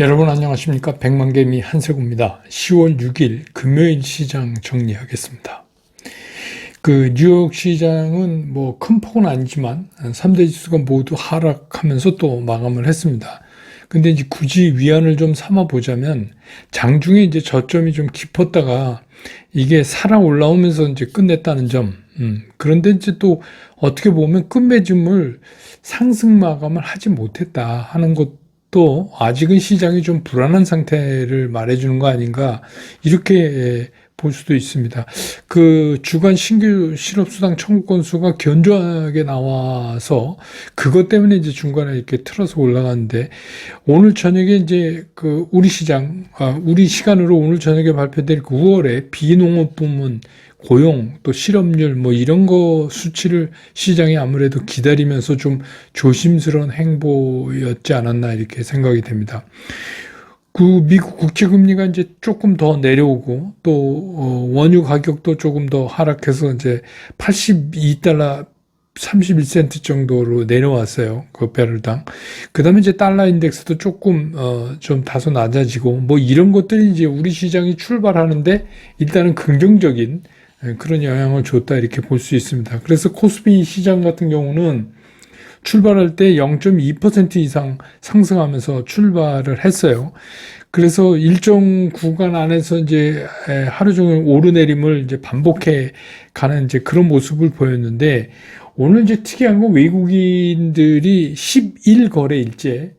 여러분 안녕하십니까 백만개미 한세구입니다. 10월 6일 금요일 시장 정리하겠습니다. 그 뉴욕 시장은 뭐 큰 폭은 아니지만 3대 지수가 모두 하락하면서 또 마감을 했습니다. 근데 이제 굳이 위안을 좀 삼아 보자면 장중에 이제 저점이 좀 깊었다가 이게 살아 올라오면서 이제 끝냈다는 점. 음, 그런데 이제 또 어떻게 보면 끝맺음을 상승 마감을 하지 못했다 하는 것 도 아직은 시장이 좀 불안한 상태를 말해주는 거 아닌가 이렇게 볼 수도 있습니다. 그 주간 신규 실업수당 청구 건수가 견조하게 나와서 그것 때문에 이제 중간에 이렇게 틀어서 올라가는데 오늘 저녁에 이제 그 우리 시장, 아, 우리 시간으로 오늘 저녁에 발표될 9월에 비농업 부문 고용 또 실업률 뭐 이런 거 수치를 시장이 아무래도 기다리면서 좀 조심스러운 행보였지 않았나 이렇게 생각이 됩니다. 그 미국 국채 금리가 이제 조금 더 내려오고 또 어, 원유 가격도 조금 더 하락해서 이제 82달러 31센트 정도로 내려왔어요. 그 배럴당. 그 다음에 이제 달러 인덱스도 조금, 어, 좀 다소 낮아지고, 뭐 이런 것들이 이제 우리 시장이 출발하는데 일단은 긍정적인 예, 그런 영향을 줬다 이렇게 볼 수 있습니다. 그래서 코스피 시장 같은 경우는 출발할 때 0.2% 이상 상승하면서 출발을 했어요. 그래서 일정 구간 안에서 이제 하루 종일 오르내림을 이제 반복해 가는 이제 그런 모습을 보였는데 오늘 이제 특이한 건 외국인들이 11거래일째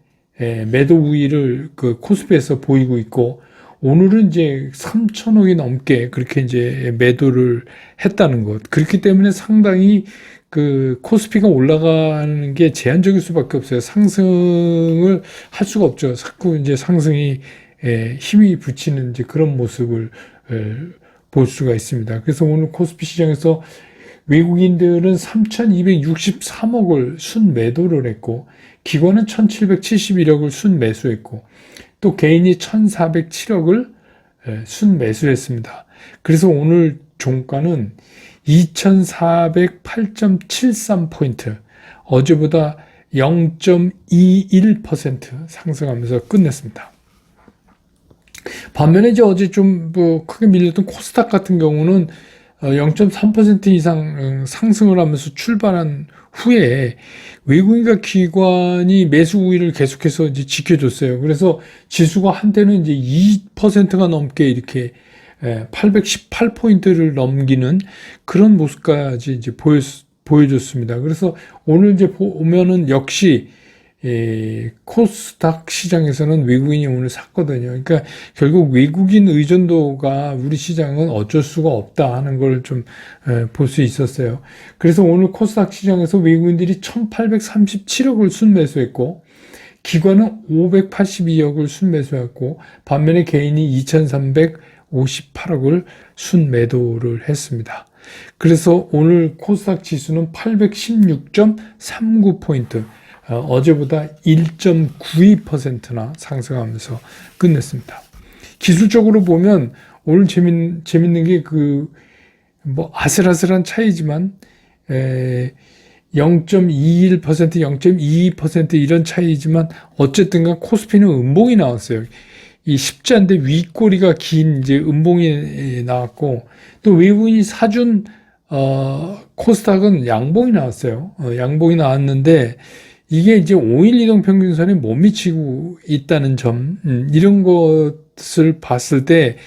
매도 우위를 그 코스피에서 보이고 있고 오늘은 이제 3천억이 넘게 그렇게 이제 매도를 했다는 것. 그렇기 때문에 상당히 그 코스피가 올라가는 게 제한적일 수밖에 없어요. 상승을 할 수가 없죠. 자꾸 이제 상승이 힘이 붙이는 이제 그런 모습을 볼 수가 있습니다. 그래서 오늘 코스피 시장에서 외국인들은 3,263억을 순매도를 했고, 기관은 1,771억을 순매수했고, 또 개인이 1,407억을 순매수했습니다. 그래서 오늘 종가는 2,408.73포인트, 어제보다 0.21% 상승하면서 끝냈습니다. 반면에 이제 어제 좀 뭐 크게 밀렸던 코스닥 같은 경우는 0.3% 어, 이상 음, 상승을 하면서 출발한 후에 외국인과 기관이 매수 우위를 계속해서 이제 지켜줬어요. 그래서 지수가 한때는 이제 2%가 넘게 이렇게 818포인트를 넘기는 그런 모습까지 이제 보여, 보여줬습니다. 그래서 오늘 이제 보면은 역시 예, 코스닥 시장에서는 외국인이 오늘 샀거든요. 그러니까 결국 외국인 의존도가 우리 시장은 어쩔 수가 없다 하는 걸 좀 볼 수 있었어요. 그래서 오늘 코스닥 시장에서 외국인들이 1837억을 순매수했고 기관은 582억을 순매수했고 반면에 개인이 2358억을 순매도를 했습니다. 그래서 오늘 코스닥 지수는 816.39포인트 어, 어제보다 1.92%나 상승하면서 끝냈습니다. 기술적으로 보면 오늘 재밌, 재밌는 게 그, 뭐, 아슬아슬한 차이지만, 에, 0.21%, 0.22% 이런 차이지만, 어쨌든 간 코스피는 음봉이 나왔어요. 이 않은데 윗꼬리가 긴 이제 음봉이 나왔고, 또 외국인이 사준, 어, 코스닥은 양봉이 나왔어요. 어, 양봉이 나왔는데, 이게 이제 5일 이동 평균선에 못 미치고 있다는 점, 음, 이런 것을 봤을 때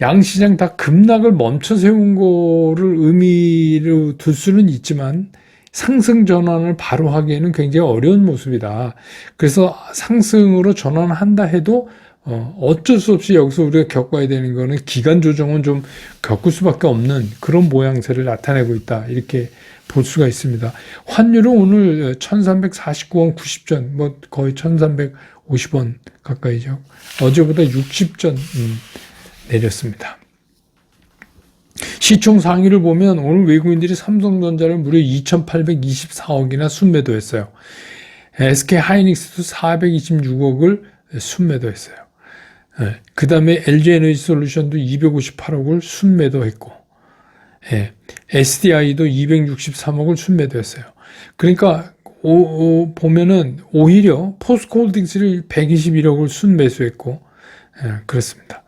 양시장 다 급락을 멈춰 세운 거를 의미로 둘 수는 있지만 상승 전환을 바로 하기에는 굉장히 어려운 모습이다. 그래서 상승으로 전환한다 해도 어, 어쩔 수 없이 여기서 우리가 겪어야 되는 거는 기간 조정은 좀 겪을 수밖에 없는 그런 모양새를 나타내고 있다. 이렇게 볼 수가 있습니다. 환율은 오늘 1349원 90전, 뭐 거의 1350원 가까이죠. 어제보다 60전 음, 내렸습니다. 시총 상위를 보면 오늘 외국인들이 삼성전자를 무려 2,824억이나 순매도했어요. SK 하이닉스도 426억을 순매도했어요. 예, 그 다음에 LG 에너지 솔루션도 258억을 순매도했고, 예, SDI도 263억을 순매도했어요. 그러니까 오, 오, 보면은 오히려 포스코홀딩스를 121억을 순매수했고 예, 그렇습니다.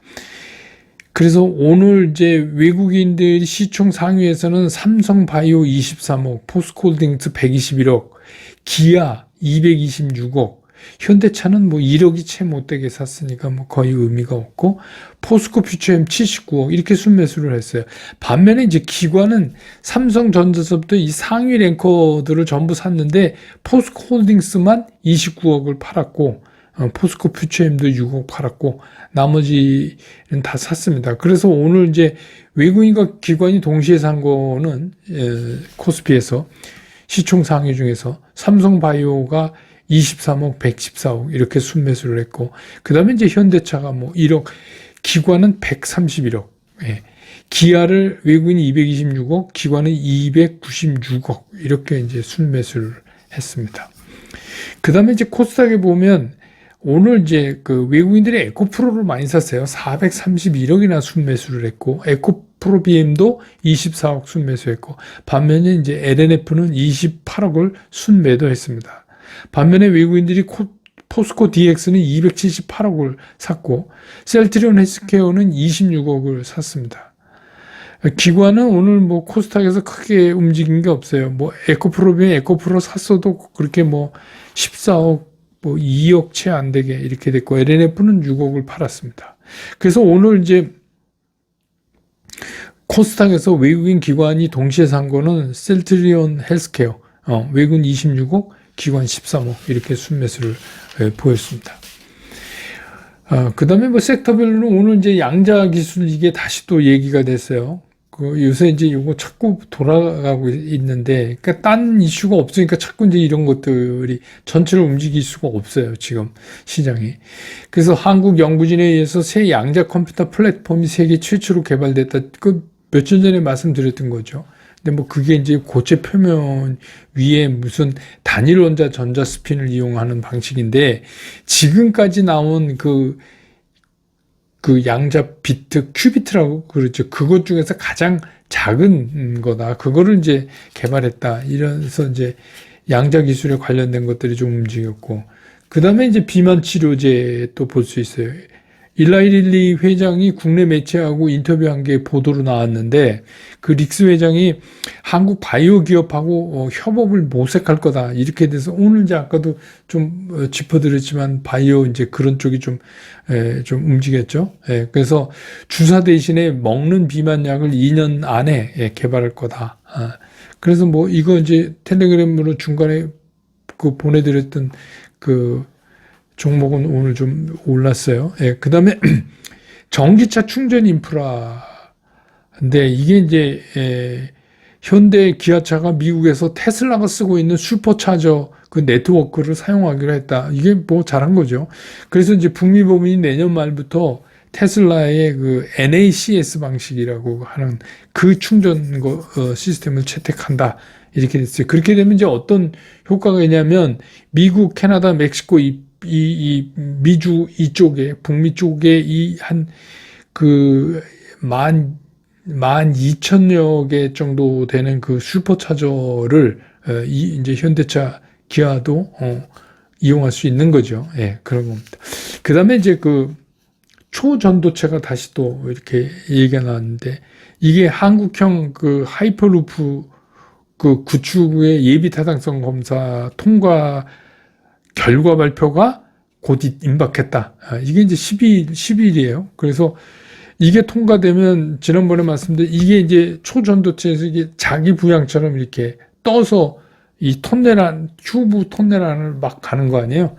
그래서 오늘 이제 외국인들 시총 상위에서는 삼성바이오 23억, 포스코홀딩스 121억, 기아 226억, 현대차는 뭐 1억이 채 못되게 샀으니까 뭐 거의 의미가 없고 포스코 퓨처엠 79억 이렇게 순매수를 했어요. 반면에 이제 기관은 삼성전자서부터 이 상위 랭커들을 전부 샀는데 포스코 홀딩스만 29억을 팔았고 어, 포스코 퓨처엠도 6억 팔았고 나머지는 다 샀습니다. 그래서 오늘 이제 외국인과 기관이 동시에 산 거는 에, 코스피에서 시총 상위 중에서 삼성바이오가 23억, 114억 이렇게 순매수를 했고 그 다음에 이제 현대차가 뭐 1억, 기관은 131억, 예. 기아를 외국인이 226억, 기관은 296억 이렇게 이제 순매수를 했습니다. 그 다음에 이제 코스닥에 보면 오늘 이제 그 외국인들이 에코프로를 많이 샀어요. 431억이나 순매수를 했고 에코프로 BM도 24억 순매수했고 반면에 이제 LNF는 28억을 순매도했습니다. 반면에 외국인들이 코, 포스코 DX는 278억을 샀고 셀트리온 헬스케어는 26억을 샀습니다. 기관은 오늘 뭐 코스닥에서 크게 움직인 게 없어요. 뭐 에코프로비엔 에코프로 샀어도 그렇게 뭐 14억 뭐 2억 채 안 되게 이렇게 됐고 LNF는 6억을 팔았습니다. 그래서 오늘 이제 코스닥에서 외국인 기관이 동시에 산 거는 셀트리온 헬스케어 어, 외국인 26억 기관 13억 이렇게 순매수를 예, 보였습니다. 아, 그 다음에 뭐 섹터별로는 오늘 이제 양자 기술 이게 다시 또 얘기가 됐어요. 그 요새 이제 이거 자꾸 돌아가고 있는데, 그러니까 딴 이슈가 없으니까 자꾸 이제 이런 것들이 전체를 움직일 수가 없어요. 지금 시장이. 그래서 한국 연구진에 의해서 새 양자 컴퓨터 플랫폼이 세계 최초로 개발됐다. 그 며칠 전에 말씀드렸던 거죠. 근데 뭐 그게 이제 고체 표면 위에 무슨 단일 원자 전자 스핀을 이용하는 방식인데 지금까지 나온 그, 그 양자 비트, 큐비트라고 그러죠. 그것 중에서 가장 작은 거다. 그거를 이제 개발했다. 이래서 이제 양자 기술에 관련된 것들이 좀 움직였고. 그 다음에 이제 비만 치료제 또 볼 수 있어요. 일라이릴리 회장이 국내 매체하고 인터뷰한 게 보도로 나왔는데 그 릭스 회장이 한국 바이오 기업하고 어, 협업을 모색할 거다 이렇게 돼서 오늘 이제 아까도 좀 어, 짚어드렸지만 바이오 이제 그런 쪽이 좀, 에, 좀 움직였죠. 예, 그래서 주사 대신에 먹는 비만약을 2년 안에 예, 개발할 거다. 아, 그래서 뭐 이거 이제 텔레그램으로 중간에 그 보내드렸던 그 종목은 오늘 좀 올랐어요. 예, 그 다음에 전기차 충전 인프라. 근데 이게 이제, 예, 현대 기아차가 미국에서 테슬라가 쓰고 있는 슈퍼차저 그 네트워크를 사용하기로 했다. 이게 뭐 잘한 거죠. 그래서 이제 북미 법인이 내년 말부터 테슬라의 그 NACS 방식이라고 하는 그 충전 거, 어, 시스템을 채택한다. 이렇게 됐어요. 그렇게 되면 이제 어떤 효과가 있냐면 미국, 캐나다, 멕시코 이 이, 이 미주 이쪽에 북미 쪽에 이 한 그만 만 이천여 개 정도 되는 그 슈퍼차저를 어, 이 이제 현대차 기아도 어, 이용할 수 있는 거죠. 예, 그런 겁니다. 그 다음에 이제 그 초전도체가 다시 또 이렇게 얘기가 나왔는데 이게 한국형 그 하이퍼루프 그 구축의 예비 타당성 검사 통과 결과 발표가 곧 임박했다. 아, 이게 이제 10일, 10일이에요. 그래서 이게 통과되면 지난번에 말씀드린 이게 이제 초전도체에서 이게 자기 부양처럼 이렇게 떠서 이 톤넬 안, 큐브 톤넬 안을 막 가는 거 아니에요?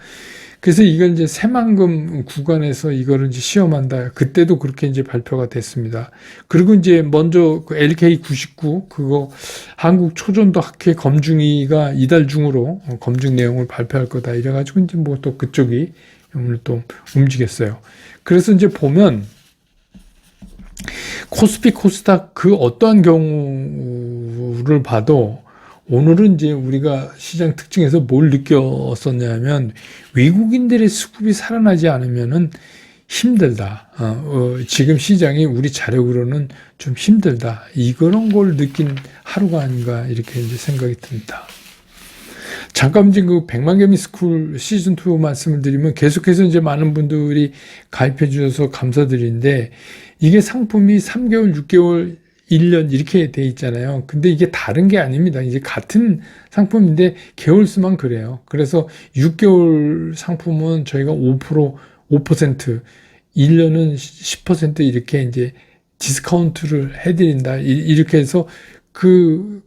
그래서 이걸 이제 새만금 구간에서 이거를 이제 시험한다. 그때도 그렇게 이제 발표가 됐습니다. 그리고 이제 먼저 그 LK99 그거 한국 초전도 학회 검증위가 이달 중으로 검증 내용을 발표할 거다. 이래가지고 이제 뭐 또 그쪽이 오늘 또 움직였어요. 그래서 이제 보면 코스피 코스닥 그 어떠한 경우를 봐도 오늘은 이제 우리가 시장 특징에서 뭘 느꼈었냐면 외국인들의 수급이 살아나지 않으면은 힘들다. 어, 어, 지금 시장이 우리 자력으로는 좀 힘들다. 이런 걸 느낀 하루가 아닌가 이렇게 이제 생각이 듭니다. 잠깐 이제 그 백만 개미 스쿨 시즌 2 말씀을 드리면 계속해서 이제 많은 분들이 가입해 주셔서 감사드리는데 이게 상품이 3개월, 6개월, 1년 이렇게 돼 있잖아요. 근데 이게 다른 게 아닙니다. 이제 같은 상품인데 개월 수만 그래요. 그래서 6개월 상품은 저희가 5%, 5%, 1년은 10% 이렇게 이제 디스카운트를 해드린다. 이- 이렇게 해서 그,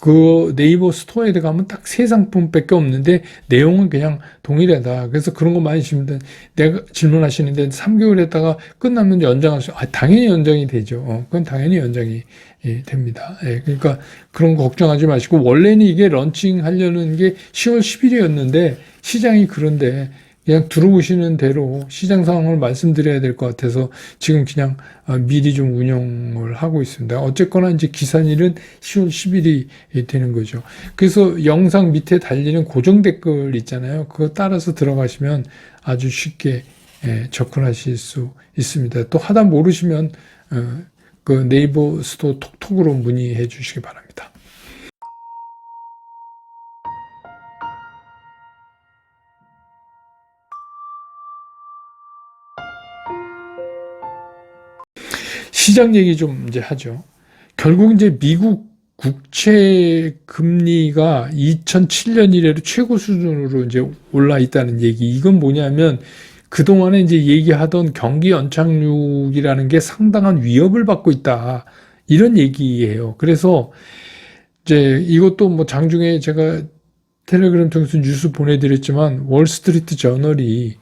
그 네이버 스토어에 가면 딱 세 상품밖에 없는데 내용은 그냥 동일하다. 그래서 그런 거 많이 질문, 내가 질문하시는데 3개월 했다가 끝나면 연장할 수, 아, 당연히 연장이 되죠. 어, 그건 당연히 연장이 예, 됩니다. 예, 그러니까 그런 거 걱정하지 마시고 원래는 이게 런칭 하려는 게 10월 10일이었는데 시장이 그런데 그냥 들어오시는 대로 시장 상황을 말씀드려야 될 것 같아서 지금 그냥 어, 미리 좀 운영을 하고 있습니다. 어쨌거나 이제 기산일은 10월 10일이 되는 거죠. 그래서 영상 밑에 달리는 고정 댓글 있잖아요. 그거 따라서 들어가시면 아주 쉽게 예, 접근하실 수 있습니다. 또 하다 모르시면 어, 그 네이버 스토어 톡톡으로 문의해 주시기 바랍니다. 시장 얘기 좀 이제 하죠. 결국 이제 미국 국채 금리가 2007년 이래로 최고 수준으로 이제 올라 있다는 얘기. 이건 뭐냐면 그동안에 이제 얘기하던 경기 연착륙이라는 게 상당한 위협을 받고 있다. 이런 얘기예요. 그래서 이제 이것도 뭐 장중에 제가 텔레그램 통해서 뉴스 보내드렸지만 월스트리트 저널이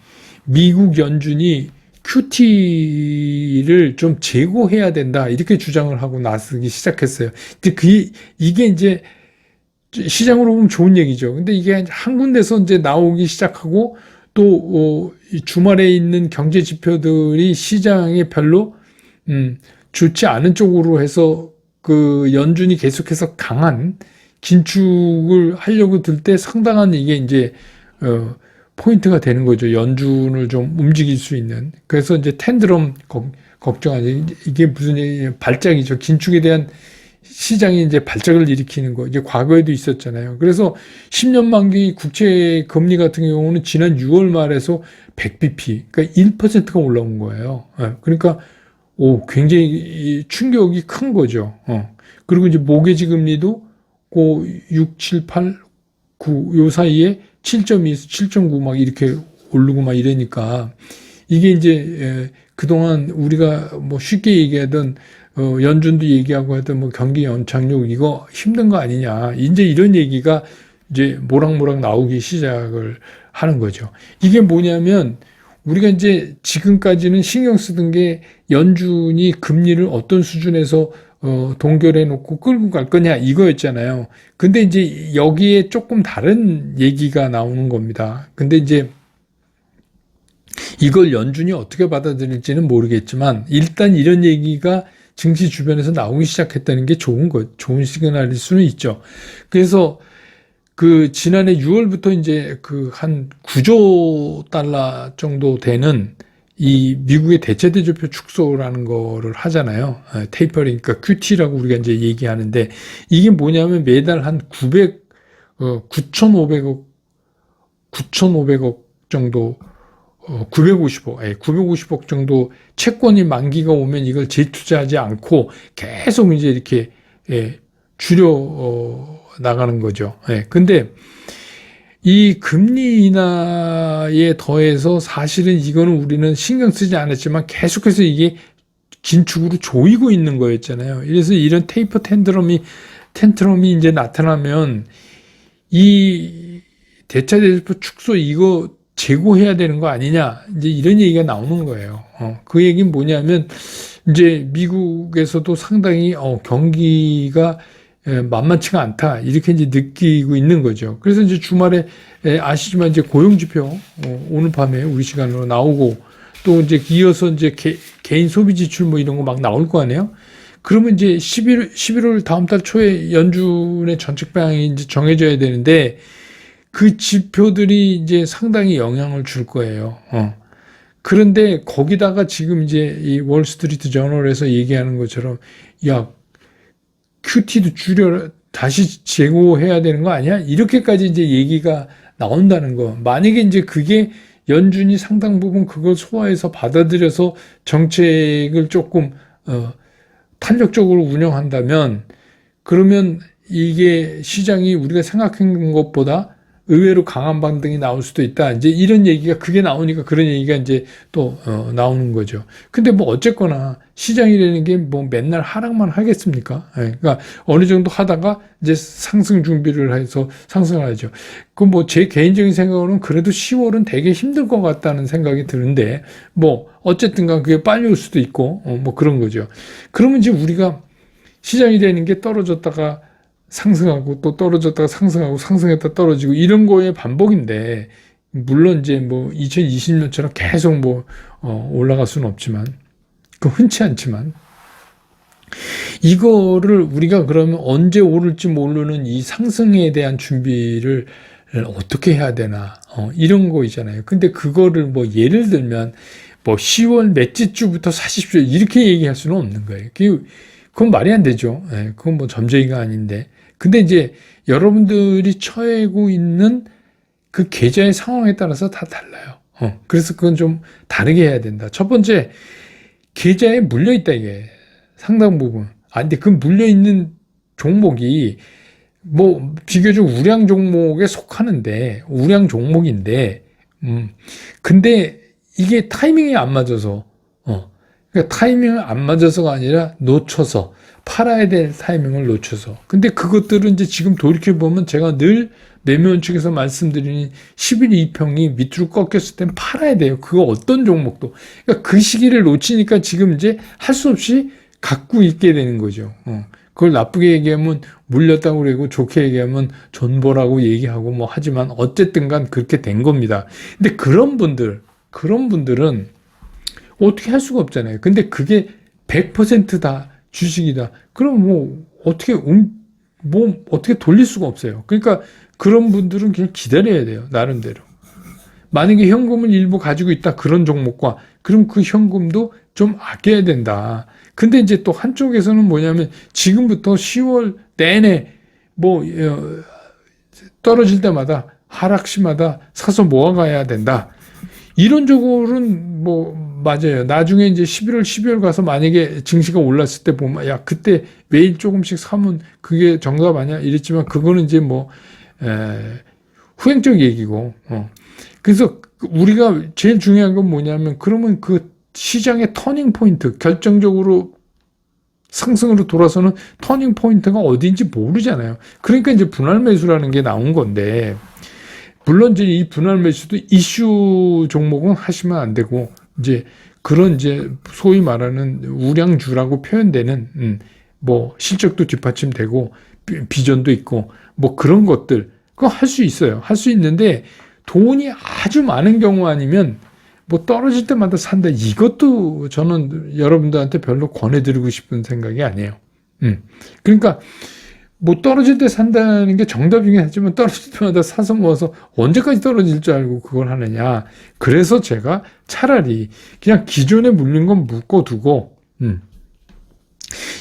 미국 연준이 QT를 좀 제고해야 된다 이렇게 주장을 하고 나서기 시작했어요. 근데 그 이게 이제 시장으로 보면 좋은 얘기죠. 근데 이게 한 군데서 이제 나오기 시작하고 또 어, 이 주말에 있는 경제 지표들이 시장에 별로 음, 좋지 않은 쪽으로 해서 그 연준이 계속해서 강한 긴축을 하려고 들 때 상당한 이게 이제 어, 포인트가 되는 거죠. 연준을 좀 움직일 수 있는. 그래서 이제 텐드럼 걱정하지. 이게 무슨 발작이죠. 긴축에 대한 시장이 이제 발작을 일으키는 거. 이게 과거에도 있었잖아요. 그래서 10년 만기 국채 금리 같은 경우는 지난 6월 말에서 100bp, 그러니까 1%가 올라온 거예요. 예, 그러니까 오, 굉장히 이 충격이 큰 거죠. 어. 그리고 이제 모기지 금리도 고 6, 7, 8, 9, 요 사이에 7.2에서 7.9 막 이렇게 오르고 막 이러니까 이게 이제 에, 그동안 우리가 뭐 쉽게 얘기하던 어, 연준도 얘기하고 하던 뭐 경기 연착륙 이거 힘든 거 아니냐 이제 이런 얘기가 이제 모락모락 나오기 시작을 하는 거죠. 이게 뭐냐면 우리가 이제 지금까지는 신경 쓰던 게 연준이 금리를 어떤 수준에서 어, 동결해 놓고 끌고 갈 거냐 이거였잖아요. 근데 이제 여기에 조금 다른 얘기가 나오는 겁니다. 근데 이제 이걸 연준이 어떻게 받아들일지는 모르겠지만 일단 이런 얘기가 증시 주변에서 나오기 시작했다는 게 좋은 것, 좋은 시그널일 수는 있죠. 그래서 그 지난해 6월부터 이제 그 한 9조 달러 정도 되는 이 미국의 대체 대조표 축소라는 거를 하잖아요. 아, 테이퍼링, 그러니까 QT라고 우리가 이제 얘기하는데 이게 뭐냐면 매달 한 900, 어, 9,500억, 9,500억 정도, 어, 950억, 예, 950억 정도 채권이 만기가 오면 이걸 재투자하지 않고 계속 이제 이렇게, 예, 줄여, 어, 나가는 거죠. 예, 근데 이 금리 인하에 더해서 사실은 이거는 우리는 신경 쓰지 않았지만 계속해서 이게 긴축으로 조이고 있는 거였잖아요. 그래서 이런 테이퍼 텐드럼이 텐트럼이 이제 나타나면 이 대차 대조표 축소 이거 재고해야 되는 거 아니냐 이제 이런 얘기가 나오는 거예요. 어, 그 얘기는 뭐냐면 이제 미국에서도 상당히 어, 경기가 예, 만만치가 않다 이렇게 이제 느끼고 있는 거죠. 그래서 이제 주말에 예, 아시지만 이제 고용 지표 어, 오늘 밤에 우리 시간으로 나오고 또 이제 이어서 이제 개, 개인 소비 지출 뭐 이런 거 막 나올 거 아니에요. 그러면 이제 11월 11월 다음 달 초에 연준의 정책 방향이 이제 정해져야 되는데 그 지표들이 이제 상당히 영향을 줄 거예요. 어. 그런데 거기다가 지금 이제 이 월스트리트 저널에서 얘기하는 것처럼 야 QT도 줄여 다시 재고해야 되는 거 아니야? 이렇게까지 이제 얘기가 나온다는 거. 만약에 이제 그게 연준이 상당 부분 그걸 소화해서 받아들여서 정책을 조금 어, 탄력적으로 운영한다면 그러면 이게 시장이 우리가 생각한 것보다 의외로 강한 반등이 나올 수도 있다. 이제 이런 얘기가 그게 나오니까 그런 얘기가 이제 또 어, 나오는 거죠. 근데 뭐 어쨌거나 시장이라는 게 뭐 맨날 하락만 하겠습니까? 예, 그러니까 어느 정도 하다가 이제 상승 준비를 해서 상승을 하죠. 그 뭐 제 개인적인 생각으로는 그래도 10월은 되게 힘들 것 같다는 생각이 드는데 뭐 어쨌든간 그게 빨리 올 수도 있고 어, 뭐 그런 거죠. 그러면 이제 우리가 시장이라는 게 떨어졌다가 상승하고 또 떨어졌다가 상승하고 상승했다 떨어지고 이런 거의 반복인데 물론 이제 뭐 2020년처럼 계속 뭐 어, 올라갈 수는 없지만 그 흔치 않지만 이거를 우리가 그러면 언제 오를지 모르는 이 상승에 대한 준비를 어떻게 해야 되나 어, 이런 거 있잖아요. 근데 그거를 뭐 예를 들면 뭐 10월 몇째 주부터 사십시오 이렇게 얘기할 수는 없는 거예요. 그 그건 말이 안 되죠. 예, 그건 뭐 점쟁이가 아닌데. 근데 이제 여러분들이 처해고 있는 그 계좌의 상황에 따라서 다 달라요. 어, 그래서 그건 좀 다르게 해야 된다. 첫 번째, 계좌에 물려있다, 이게. 상당 부분. 아, 근데 그 물려있는 종목이 뭐 비교적 우량 종목에 속하는데, 우량 종목인데, 음, 근데 이게 타이밍이 안 맞아서, 어, 그러니까 타이밍을 안 맞아서가 아니라 놓쳐서 팔아야 될 타이밍을 놓쳐서. 근데 그것들은 이제 지금 돌이켜 보면 제가 늘 매매원 측에서 말씀드리는 11 2평이 밑으로 꺾였을 땐 팔아야 돼요. 그거 어떤 종목도. 그러니까 그 시기를 놓치니까 지금 이제 할 수 없이 갖고 있게 되는 거죠. 어. 그걸 나쁘게 얘기하면 물렸다고 그러고 좋게 얘기하면 존버라고 얘기하고 뭐 하지만 어쨌든 간 그렇게 된 겁니다. 근데 그런 분들, 그런 분들은 어떻게 할 수가 없잖아요. 근데 그게 100%다 주식이다. 그럼 뭐 어떻게 음, 뭐 어떻게 돌릴 수가 없어요. 그러니까 그런 분들은 그냥 기다려야 돼요. 나름대로. 만약에 현금을 일부 가지고 있다 그런 종목과 그럼 그 현금도 좀 아껴야 된다. 근데 이제 또 한쪽에서는 뭐냐면 지금부터 10월 내내 뭐 어, 떨어질 때마다 하락시마다 사서 모아가야 된다. 이론적으로는 뭐 맞아요. 나중에 이제 11월, 12월 가서 만약에 증시가 올랐을 때 보면 야 그때 매일 조금씩 사면 그게 정답 아니야? 이랬지만 그거는 이제 뭐 에, 후행적 얘기고. 어. 그래서 우리가 제일 중요한 건 뭐냐면 그러면 그 시장의 터닝 포인트 결정적으로 상승으로 돌아서는 터닝 포인트가 어디인지 모르잖아요. 그러니까 이제 분할 매수라는 게 나온 건데 물론 이제 이 분할 매수도 이슈 종목은 하시면 안 되고 이제 그런 이제 소위 말하는 우량주라고 표현되는 음, 뭐 실적도 뒷받침되고 비전도 있고 뭐 그런 것들 그거 할 수 있어요. 할 수 있는데 돈이 아주 많은 경우 아니면 뭐 떨어질 때마다 산다. 이것도 저는 여러분들한테 별로 권해드리고 싶은 생각이 아니에요. 음. 그러니까 뭐 떨어질 때 산다는 게 정답이긴 하지만 떨어질 때마다 사서 모아서 언제까지 떨어질 줄 알고 그걸 하느냐. 그래서 제가 차라리 그냥 기존에 물린 건 묶어두고, 음.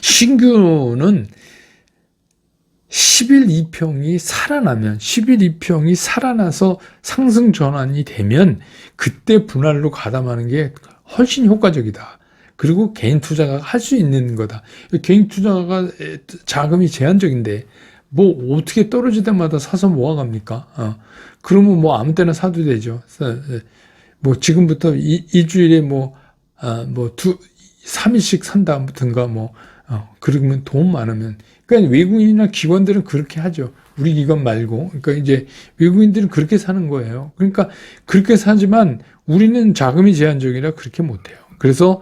신규는 10일 2평이 살아나면, 10일 2평이 살아나서 상승 전환이 되면 그때 분할로 가담하는 게 훨씬 효과적이다. 그리고 개인 투자가 할 수 있는 거다. 개인 투자가 자금이 제한적인데 뭐 어떻게 떨어질 때마다 사서 모아갑니까? 어. 그러면 뭐 아무 때나 사도 되죠. 뭐 지금부터 이, 일주일에 뭐, 아, 뭐 두, 3일씩 산다든가 뭐, 어, 그러면 돈 많으면. 그러니까 외국인이나 기관들은 그렇게 하죠. 우리 기관 말고. 그러니까 이제 외국인들은 그렇게 사는 거예요. 그러니까 그렇게 사지만 우리는 자금이 제한적이라 그렇게 못해요. 그래서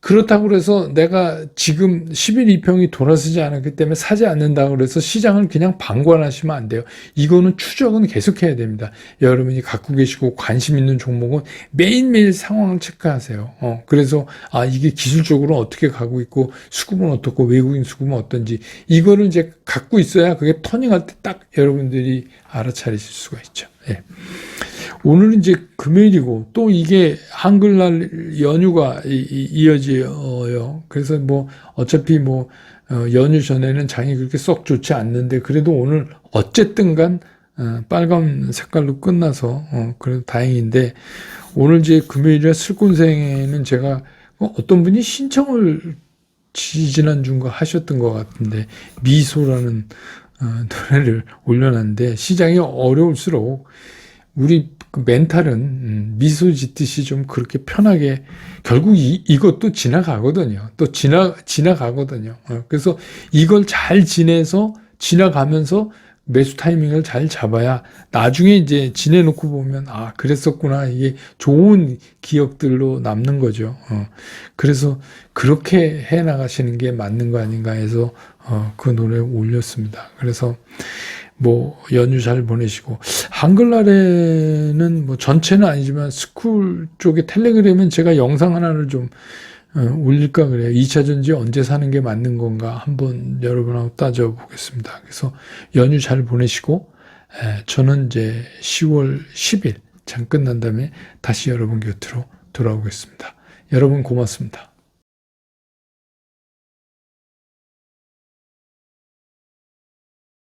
그렇다고 그래서 내가 지금 11 2평이 돌아서지 않았기 때문에 사지 않는다 그래서 시장을 그냥 방관하시면 안 돼요. 이거는 추적은 계속해야 됩니다. 여러분이 갖고 계시고 관심 있는 종목은 매일매일 상황을 체크하세요. 어, 그래서 아 이게 기술적으로 어떻게 가고 있고 수급은 어떻고 외국인 수급은 어떤지 이거를 이제 갖고 있어야 그게 터닝할 때 딱 여러분들이 알아차리실 수가 있죠. 예. 오늘은 이제 금요일이고 또 이게 한글날 연휴가 이- 이- 이어져요. 그래서 뭐 어차피 뭐 어, 연휴 전에는 장이 그렇게 썩 좋지 않는데 그래도 오늘 어쨌든간 어, 빨간 색깔로 끝나서 어, 그래도 다행인데 오늘 이제 금요일에 슬콘생에는 제가 어, 어떤 분이 신청을 지지난 주인가 하셨던 것 같은데 미소라는 어, 노래를 올려놨는데 시장이 어려울수록 우리 그 멘탈은 음, 미소 짓듯이 좀 그렇게 편하게 결국 이, 이것도 지나가거든요. 또 지나 지나가거든요. 어, 그래서 이걸 잘 지내서 지나가면서 매수 타이밍을 잘 잡아야 나중에 이제 지내놓고 보면 아 그랬었구나 이게 좋은 기억들로 남는 거죠. 어, 그래서 그렇게 해 나가시는 게 맞는 거 아닌가 해서 어, 그 노래 올렸습니다. 그래서 뭐 연휴 잘 보내시고 한글날에는 뭐 전체는 아니지만 스쿨 쪽에 텔레그램은 제가 영상 하나를 좀 어, 올릴까 그래요. 2차 전지 언제 사는 게 맞는 건가 한번 여러분하고 따져보겠습니다. 그래서 연휴 잘 보내시고 에, 저는 이제 10월 10일 장 끝난 다음에 다시 여러분 곁으로 돌아오겠습니다. 여러분 고맙습니다.